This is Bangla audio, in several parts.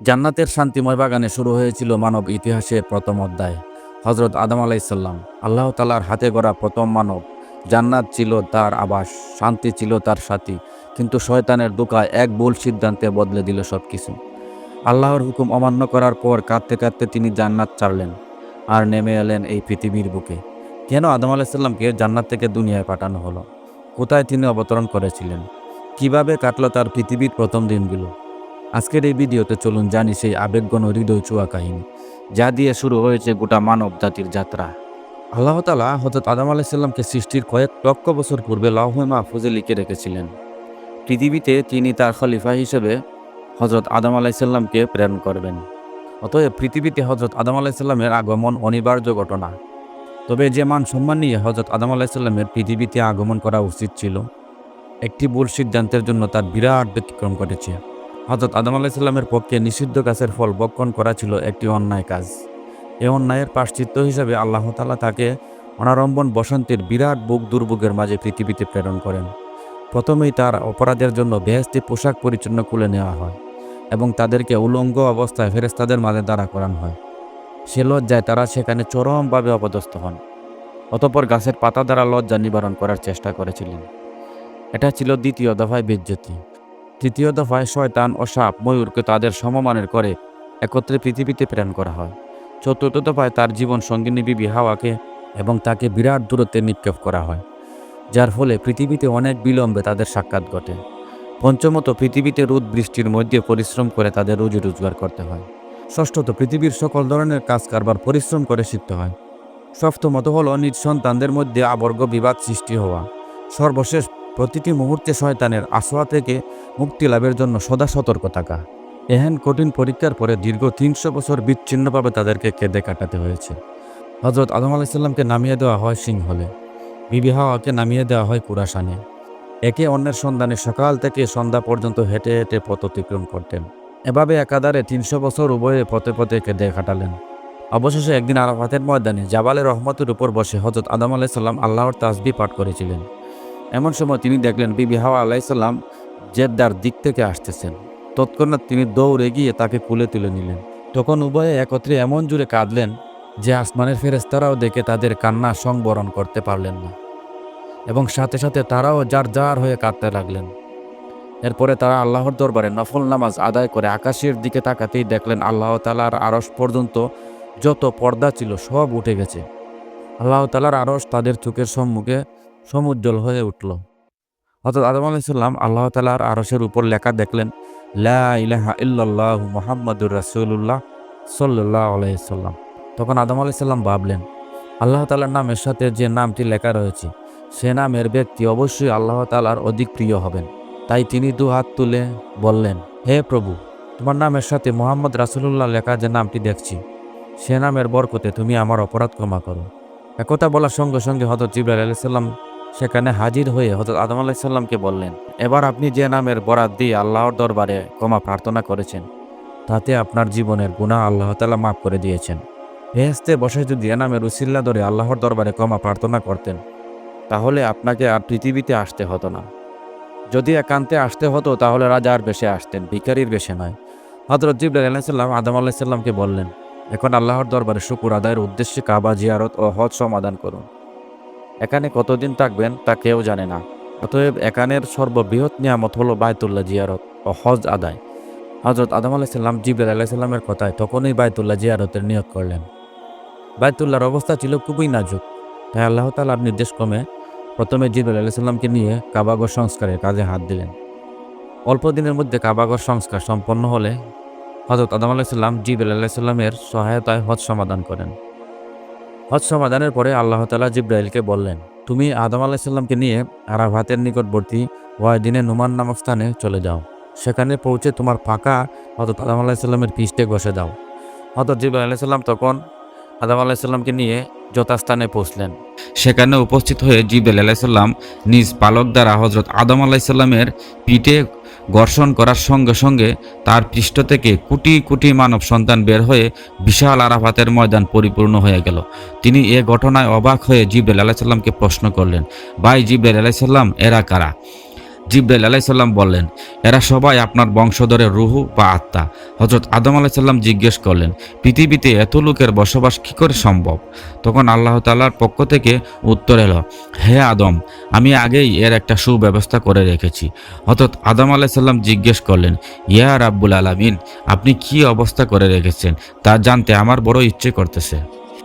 জান্নাতের শান্তিময় বাগানে শুরু হয়েছিল মানব ইতিহাসের প্রথম অধ্যায় হজরত আদম আলাইসাল্লাম আল্লাহ তালার হাতে গড়া প্রথম মানব। জান্নাত ছিল তার আবাস, শান্তি ছিল তার সাথী, কিন্তু শয়তানের দোকায় এক ভুল সিদ্ধান্তে বদলে দিল সব কিছু আল্লাহর হুকুম অমান্য করার পর কাঁদতে কাঁদতে তিনি জান্নাত ছাড়লেন আর নেমে এলেন এই পৃথিবীর বুকে। কেন আদম আলাইসাল্লামকে জান্নাত থেকে দুনিয়ায় পাঠানো হলো? কোথায় তিনি অবতরণ করেছিলেন? কীভাবে কাটল তার পৃথিবীর প্রথম দিনগুলো? আজকের এই ভিডিওতে চলুন জানি সেই আবেগগণ হৃদয় চুয়া কাহিনী, যা দিয়ে শুরু হয়েছে গোটা মানব জাতির যাত্রা। আল্লাহ তালা হজরত আদম আলাইসাল্লামকে সৃষ্টির কয়েক লক্ষ বছর পূর্বে লৌহে মাহফুজে লিখে রেখেছিলেন। পৃথিবীতে তিনি তার খলিফা হিসেবে হজরত আদাম আলাইসাল্লামকে প্রেরণ করবেন। অতএব পৃথিবীতে হজরত আদাম আলাইসাল্লামের আগমন অনিবার্য ঘটনা। তবে যে মান সম্মান নিয়ে হজরত আদাম আলাইসাল্লামের পৃথিবীতে আগমন করা উচিত ছিল, একটি ভুল সিদ্ধান্তের জন্য তার বিরাট ব্যতিক্রম ঘটেছে। হজরত আদম আলাইসাল্লামের পক্ষে নিষিদ্ধ গাছের ফল বক্ষণ করা ছিল একটি অন্যায় কাজ। এ অন্যায়ের পাশ্চিত্য হিসাবে আল্লাহ তালা তাকে অনারম্বন বসন্তের বিরাট বুক দুর্ভোগের মাঝে পৃথিবীতে প্রেরণ করেন। প্রথমেই তার অপরাধের জন্য বেহেস্তি পোশাক পরিচ্ছন্ন খুলে নেওয়া হয় এবং তাদেরকে উলঙ্গ অবস্থায় ফেরেস্তাদের মাঝে দাঁড়া করানো হয়। সে লজ্জায় তারা সেখানে চরমভাবে অপদস্থ হন। অতপর গাছের পাতা দ্বারা লজ্জা নিবারণ করার চেষ্টা করেছিলেন। এটা ছিল দ্বিতীয় দফায় বেজ্জতি। তৃতীয় দফায় শয়তান ও সাপ ময়ূরকে তাদের সমমানের করে একত্রে পৃথিবীতে প্রেরণ করা হয়। চতুর্থ দফায় তার জীবন সঙ্গিনী বিবি হাওয়াকে এবং তাকে বিরাট দূরত্বে নিক্ষেপ করা হয়, যার ফলে পৃথিবীতে অনেক বিলম্বে তাদের সাক্ষাৎ ঘটে। পঞ্চমত, পৃথিবীতে রোদ বৃষ্টির মধ্যে পরিশ্রম করে তাদের রুজি রোজগার করতে হয়। ষষ্ঠত, পৃথিবীর সকল ধরনের কাজ কারবার পরিশ্রম করে শিখতে হয়। সপ্তমত হল, নিজ সন্তানদের মধ্যে আবর্গ বিবাদ সৃষ্টি হওয়া। সর্বশেষ প্রতিটি মুহূর্তে শয়তানের আসোয়া থেকে মুক্তি লাভের জন্য সদা সতর্ক থাকা। এহেন কঠিন পরীক্ষার পরে দীর্ঘ তিনশো বছর বিচ্ছিন্নভাবে তাদেরকে কেঁদে কাটাতে হয়েছে। হজরত আদম আলাইসাল্লামকে নামিয়ে দেওয়া হয় সিংহলে বিবি নামিয়ে দেওয়া হয় কুরাসানে একে অন্যের সন্ধানে সকাল থেকে সন্ধ্যা পর্যন্ত হেঁটে হেঁটে পথ অতিক্রম করতেন। এভাবে একাধারে তিনশো বছর উভয়ে পথে পথে কেঁদে কাটালেন। অবশেষে একদিন আরাফাতের ময়দানে জাবালে রহমতের উপর বসে হজরত আদম আলাইসাল্লাম আল্লাহর তাসবি পাঠ করেছিলেন। এমন সময় তিনি দেখলেন বিবি হাওয়া আলাইসাল্লাম জেদ্দার দিক থেকে আসতেছেন। তৎক্ষণাৎ তিনি দৌড়ে গিয়ে তাকে কুলে তুলে নিলেন। তখন উভয়ে একত্রে এমন জুড়ে কাঁদলেন যে আসমানের ফেরেস্তারাও দেখে তাদের কান্না সংবরণ করতে পারলেন না এবং সাথে সাথে তারাও যার যার হয়ে কাঁদতে লাগলেন। এরপরে তারা আল্লাহর দরবারে নফল নামাজ আদায় করে আকাশের দিকে তাকাতেই দেখলেন আল্লাহ তালার আরস পর্যন্ত যত পর্দা ছিল সব উঠে গেছে। আল্লাহ তালার আরস তাদের চোখের সম্মুখে সমুজ্জ্বল হয়ে উঠল। অর্থাৎ আদম আলাইসাল্লাম আল্লাহ তালার আরসের উপর লেখা দেখলেন, লা ইল্লাল্লাহু মুহাম্মাদুর রাসূলুল্লাহ সাল্লাহ আলাইসাল্লাম তখন আদম আলাইসাল্লাম ভাবলেন, আল্লাহ তালার নামের সাথে যে নামটি লেখা রয়েছে, সে নামের ব্যক্তি অবশ্যই আল্লাহ তালার অধিক প্রিয় হবেন। তাই তিনি দু হাত তুলে বললেন, হে প্রভু, তোমার নামের সাথে মোহাম্মদ রাসুলুল্লাহ লেখা যে নামটি দেখছি, সে নামের বরকতে তুমি আমার অপরাধ ক্ষমা করো। একথা বলার সঙ্গে সঙ্গে হজরত জিব্রাইল আলাইসাল্লাম সেখানে হাজির হয়ে হজরত আদম আলাইসাল্লামকে বললেন, এবার আপনি যে নামের বরাত দিয়ে আল্লাহর দরবারে ক্ষমা প্রার্থনা করেছেন, তাতে আপনার জীবনের গুণা আল্লাহ তালা মাফ করে দিয়েছেন। ভেস্তে বসে যদি এ নামের উসিল্লা ধরে আল্লাহর দরবারে ক্ষমা প্রার্থনা করতেন, তাহলে আপনাকে আর পৃথিবীতে আসতে হতো না। যদি একান্তে আসতে হতো, তাহলে রাজার বেশে আসতেন ভিকারির বেশে নয়। হজরত জিবরাল আলাইসাল্লাম আদম আলাইসাল্লামকে বললেন, এখন আল্লাহর দরবারে শুকুর আদায়ের উদ্দেশ্যে কাবা জিয়ারত ও হজ সমাধান করুন। এখানে কতদিন থাকবেন তা কেউ জানে না। অতএব এখানের সর্ববৃহৎ নিয়ামত হলো বায়তুল্লাহ জিয়ারত ও হজ আদায়। হজরত আদম আলাইসাল্লাম জিবরাল আলাইসাল্লামের কথায় তখনই বায়তুল্লাহ জিয়ারতের নিয়োগ করলেন। বায়তুল্লাহর অবস্থা ছিল খুবই নাজুক। তাই আল্লাহ তালার নির্দেশ ক্রমে প্রথমে জিবরাল আলাইসাল্লামকে নিয়ে কাবাগর সংস্কারের কাজে হাত দিলেন। অল্প দিনের মধ্যে কাবাগর সংস্কার সম্পন্ন হলে হজরত আদম আলাইসাল্লাম জিবরাল আলাইসাল্লামের সহায়তায় হজ সমাধান করেন। হজ সমাধানের পরে আল্লাহ তালা জিব্রাইলকে বললেন, তুমি আদম আলাইসাল্লামকে নিয়ে আরাভাতের নিকটবর্তী ওয়াইদিনে নুমান নামক স্থানে চলে যাও। সেখানে পৌঁছে তোমার ফাঁকা হজরত আদম আলাইসাল্লামের পিষ্টে বসে দাও। হজরত জিব্রাইল আলাইসাল্লাম তখন আদম আলাইসাল্লামকে নিয়ে যথাস্থানে পৌঁছলেন। সেখানে উপস্থিত হয়ে জিব্রাইল আলাইসাল্লাম নিজ পালক দ্বারা হজরত আদম আলাইসাল্লামের পিঠে ঘর্ষণ করার সঙ্গে সঙ্গে তার পৃষ্ঠ থেকে কোটি কোটি মানব সন্তান বের হয়ে বিশাল আরাফাতের ময়দান পরিপূর্ণ হয়ে গেল। তিনি এ ঘটনায় অবাক হয়ে জিব্রাইল আলাইসাল্লামকে প্রশ্ন করলেন, ভাই জিব্রাইল আলাইসাল্লাম এরা কারা? জিব্রাইল আলাইসাল্লাম বললেন, এরা সবাই আপনার বংশধরের রুহু বা আত্মা। হজরত আদম আলাইসাল্লাম জিজ্ঞেস করলেন, পৃথিবীতে এত লোকের বসবাস কী করে সম্ভব? তখন আল্লাহ তাল্লার পক্ষ থেকে উত্তর এলো, হে আদম, আমি আগেই এর একটা সুব্যবস্থা করে রেখেছি। হজরত আদম আলাইসাল্লাম জিজ্ঞেস করলেন, ইয়া রাব্বুল আলামিন, আপনি কি অবস্থা করে রেখেছেন? তা জানতে আমার বড় ইচ্ছে করতেছে।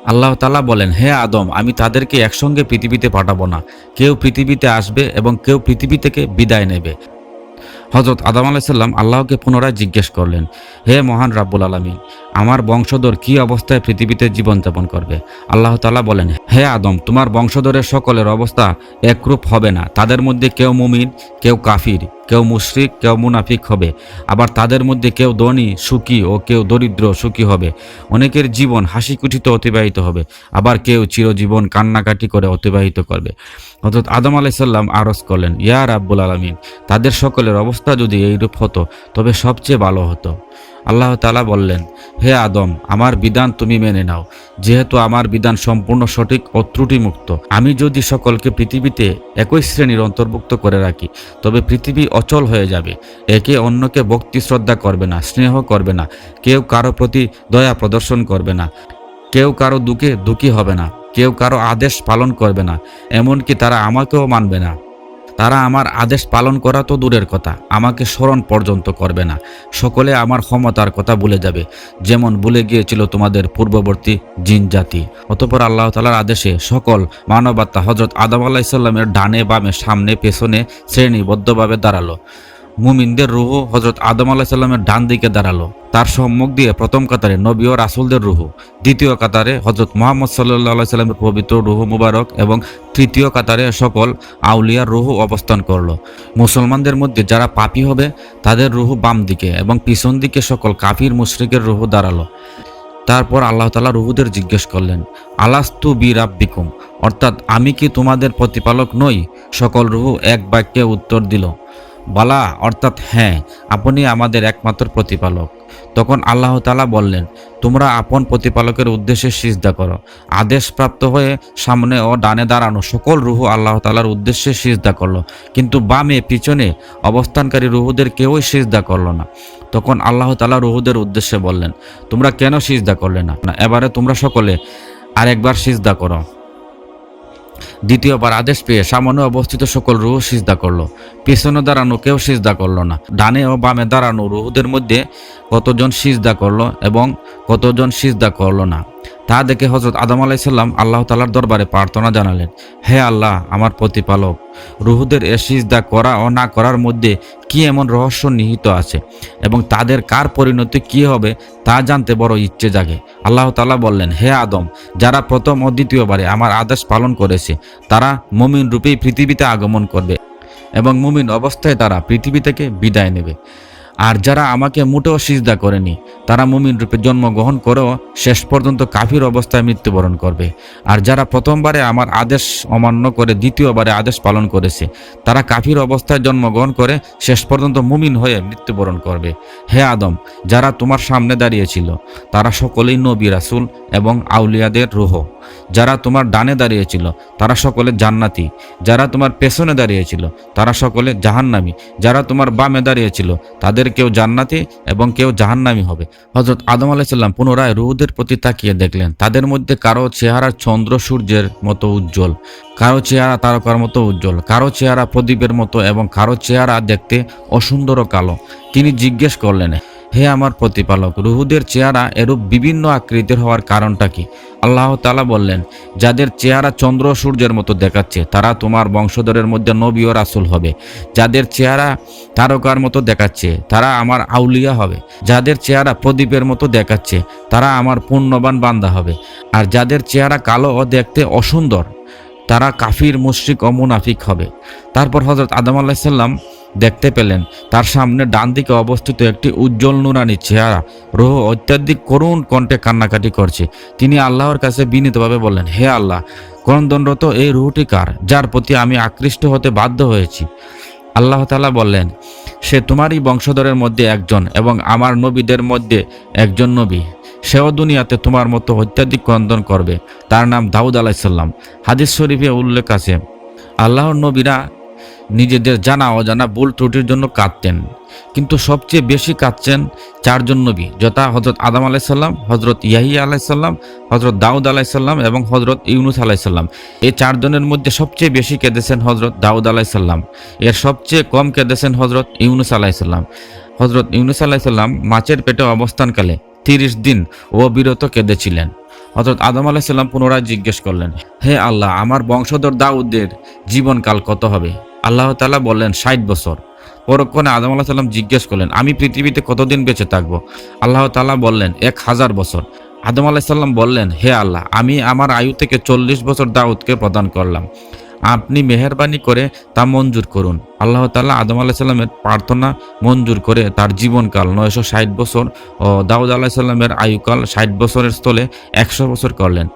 আল্লাহ তালা বলেন, হে আদম, আমি তাদেরকে একসঙ্গে পৃথিবীতে পাঠাবো না। কেউ পৃথিবীতে আসবে এবং কেউ পৃথিবী থেকে বিদায় নেবে। হজরত আদম আলাইসাল্লাম আল্লাহকে পুনরায় জিজ্ঞেস করলেন, হে মহান রাব্বুল আলমী আমার বংশধর কি অবস্থায় পৃথিবীতে জীবনযাপন করবে? আল্লাহ তালা বলেন, হে আদম, তোমার বংশধরের সকলের অবস্থা একরূপ হবে না। তাদের মধ্যে কেউ মুমিন, কেউ কাফির, কেউ মুশরিক, কেউ মুনাফিক হবে। আবার তাদের মধ্যে কেউ ধনী, সুখী ও কেউ দরিদ্র, সুখী হবে। অনেকের জীবন হাসি কুঠিতে অতিবাহিত হবে, আবার কেউ চিরজীবন কান্নাকাটি করে অতিবাহিত করবে। অর্থাৎ আদম আলাইসাল্লাম আরস করলেন, ইয়া রাব্বুল আলমিন, তাদের সকলের অবস্থা যদি এইরূপ হতো, তবে সবচেয়ে ভালো হতো। আল্লাহ তালা বললেন, হে আদম, আমার বিধান তুমি মেনে নাও। যেহেতু আমার বিধান সম্পূর্ণ সঠিক ও ত্রুটিমুক্ত, আমি যদি সকলকে পৃথিবীতে একই শ্রেণির অন্তর্ভুক্ত করে রাখি, তবে পৃথিবী অচল হয়ে যাবে। একে অন্যকে ভক্তি, শ্রদ্ধা করবে না, স্নেহ করবে না। কেউ কারও প্রতি দয়া প্রদর্শন করবে না। কেউ কারও দুঃখে দুঃখী হবে না। কেউ কারও আদেশ পালন করবে না। এমনকি তারা আমাকেও মানবে না। তারা আমার আদেশ পালন করা তো দূরের কথা, আমাকে স্মরণ পর্যন্ত করবে না। সকলে আমার ক্ষমতার কথা ভুলে যাবে, যেমন ভুলে গিয়েছিল তোমাদের পূর্ববর্তী জিন জাতি। অতপর আল্লাহ তালার আদেশে সকল মানবাত্মা হজরত আদম আলাহিসাল্লামের ডানে বামে সামনে পেছনে শ্রেণীবদ্ধভাবে দাঁড়াল। মুমিনদের রুহু হজরত আদম আলাহিসাল্লামের ডান দিকে দাঁড়াল। তার সম্মুখ দিয়ে প্রথম কাতারে নবী ও রাসুলদের রুহু, দ্বিতীয় কাতারে হজরত মোহাম্মদ সাল্লাহ সাল্লামের পবিত্র রুহ মুবারক এবং তৃতীয় কাতারে সকল আউলিয়ার রুহু অবস্থান করল। মুসলমানদের মধ্যে যারা পাপী হবে, তাদের রুহু বাম দিকে এবং পিছন দিকে সকল কাফির মুশরিকের রুহ দাঁড়াল। তারপর আল্লাহ তালা রুহুদের জিজ্ঞেস করলেন, আলাস্তু বি রাব্বিকুম? অর্থাৎ, আমি কি তোমাদের প্রতিপালক নই? সকল রুহু এক বাক্যে উত্তর দিল বালা, অর্থাৎ হ্যাঁ আপনি আমাদের একমাত্র প্রতিপালক। তখন আল্লাহ তালা বললেন, তোমরা আপন প্রতিপালকের উদ্দেশ্যে সিজদা করো। আদেশপ্রাপ্ত হয়ে সামনে ও ডানে দাঁড়ানো সকল রুহু আল্লাহ তালার উদ্দেশ্যে সিজদা করল। কিন্তু বামে, পিছনে অবস্থানকারী রুহুদের কেউই সিজদা করল না। তখন আল্লাহ তালা রুহুদের উদ্দেশ্যে বললেন, তোমরা কেন সিজদা করলে না? এবারে তোমরা সকলে আরেকবার সিজদা করো। দ্বিতীয়বার আদেশ পেয়ে সামনে অবস্থিত সকল রুহ সিজদা করল। পেছনে দাঁড়ানো কেউ সিজদা করল না। ডানে ও বামে দাঁড়ানো রুহুদের মধ্যে কতজন সিজদা করল এবং কতজন সিজদা করল না? তা দেখে হজরত আদম আলাইসাল্লাম আল্লাহ তালার দরবারে প্রার্থনা জানালেন, হে আল্লাহ, আমার প্রতিপালক রুহুদের এ সিজদা করা ও না করার মধ্যে কি এমন রহস্য নিহিত আছে? এবং তাদের কার পরিণতি কি হবে তা জানতে বড় ইচ্ছে জাগে। আল্লাহ তালা বললেন, হে আদম, যারা প্রথম ও দ্বিতীয়বারে আমার আদেশ পালন করেছে, তারা মমিন রূপেই পৃথিবীতে আগমন করবে এবং মুমিন অবস্থায় তারা পৃথিবী থেকে বিদায় নেবে। আর যারা আমাকে মোটেও সিজদা করেনি, তারা মুমিন রূপে জন্মগ্রহণ করেও শেষ পর্যন্ত কাফির অবস্থায় মৃত্যুবরণ করবে। আর যারা প্রথমবারে আমার আদেশ অমান্য করে দ্বিতীয়বারে আদেশ পালন করেছে, তারা কাফির অবস্থায় জন্মগ্রহণ করে শেষ পর্যন্ত মুমিন হয়ে মৃত্যুবরণ করবে। হে আদম, যারা তোমার সামনে দাঁড়িয়েছিল, তারা সকলেই নবী রাসুল এবং আউলিয়াদের রুহ। যারা তোমার ডানে দাঁড়িয়েছিল, তারা সকলে জান্নাতি। যারা তোমার পেছনে দাঁড়িয়েছিল, তারা সকলে জাহান্নামি। যারা তোমার বামে দাঁড়িয়েছিল, তাদের কেউ জান্নাতি এবং কেউ জাহান্নামি হবে। হজরত আদম আলাইসাল্লাম পুনরায় রুহুদের প্রতি তাকিয়ে দেখলেন। তাদের মধ্যে কারও চেহারা চন্দ্র সূর্যের মতো উজ্জ্বল, কারও চেহারা তারকার মতো উজ্জ্বল, কারও চেহারা প্রদীপের মতো এবং কারও চেহারা দেখতে অসুন্দর কালো। তিনি জিজ্ঞেস করলেন হে আমার প্রতিপালক, রুহুদের চেহারা এরূপ বিভিন্ন আকৃতির হওয়ার কারণটা কি? আল্লাহ তালা বললেন, যাদের চেহারা চন্দ্র সূর্যের মতো দেখাচ্ছে, তারা তোমার বংশধরের মধ্যে নবী ও রাসুল হবে। যাদের চেহারা তারকার মতো দেখাচ্ছে, তারা আমার আউলিয়া হবে। যাদের চেহারা প্রদীপের মতো দেখাচ্ছে, তারা আমার পুণ্যবান বান্দা হবে। আর যাদের চেহারা কালো ও দেখতে অসুন্দর, তারা কাফির, মুশরিক ও মুনাফিক হবে। তারপর হজরত আদম আলাহিসাল্লাম দেখতে পেলেন, তার সামনে ডান দিকে অবস্থিত একটি উজ্জ্বল নুরানি চেহারা। রোহ অত্যাধিক করুণ কণ্ঠে কান্নাকাটি করছে। তিনি আল্লাহর কাছে বিনীতভাবে বললেন, হে আল্লাহ, ক্রন্দনরত এই রুহটি কার, যার প্রতি আমি আকৃষ্ট হতে বাধ্য হয়েছি? আল্লাহ তালা বললেন, সে তোমারই বংশধরের মধ্যে একজন এবং আমার নবীদের মধ্যে একজন নবী। সেও দুনিয়াতে তোমার মতো অত্যাধিক ক্রন্দন করবে। তার নাম দাউদ আলাইসাল্লাম হাদিস শরীফে উল্লেখ আছে, আল্লাহর নবীরা নিজেদের জানা অজানা ভুল ত্রুটির জন্য কাঁদতেন। কিন্তু সবচেয়ে বেশি কাঁদছেন চারজন নবী, যথা হজরত আদম আলাইসাল্লাম হজরত ইয়াহিয়া আলাইসাল্লাম হজরত দাউদ আলাইসাল্লাম এবং হজরত ইউনুস আলাইসাল্লাম এই চারজনের মধ্যে সবচেয়ে বেশি কেঁদেছেন হজরত দাউদ আলাইসাল্লাম এর সবচেয়ে কম কেঁদেছেন হজরত ইউনুস আলাইসাল্লাম হজরত ইউনুস আলাইসাল্লাম মাছের পেটে অবস্থানকালে তিরিশ দিন অবিরত কেঁদেছিলেন। হজরত আদম আলাইসাল্লাম পুনরায় জিজ্ঞেস করলেন, হে আল্লাহ, আমার বংশধর দাউদের জীবনকাল কত হবে? আল্লাহ তাআলা বললেন, ষাট বছর। পরক্ষণে আদম আলাহ সাল্লাম জিজ্ঞেস করলেন, আমি পৃথিবীতে কতদিন বেঁচে থাকব? আল্লাহ তাআলা বললেন, এক হাজার বছর। আদম আলাহ সাল্লাম বললেন, হে আল্লাহ, আমি আমার আয়ু থেকে চল্লিশ বছর দাউদকে প্রদান করলাম। আপনি মেহরবানি করে তা মঞ্জুর করুন। আল্লাহ তাআলা আদম আলাহ সাল্লামের প্রার্থনা মঞ্জুর করে তার জীবনকাল নয়শো ষাট বছর ও দাউদ আলাহ সাল্লামের আয়ুকাল ষাট বছরের স্থলে একশো বছর করলেন।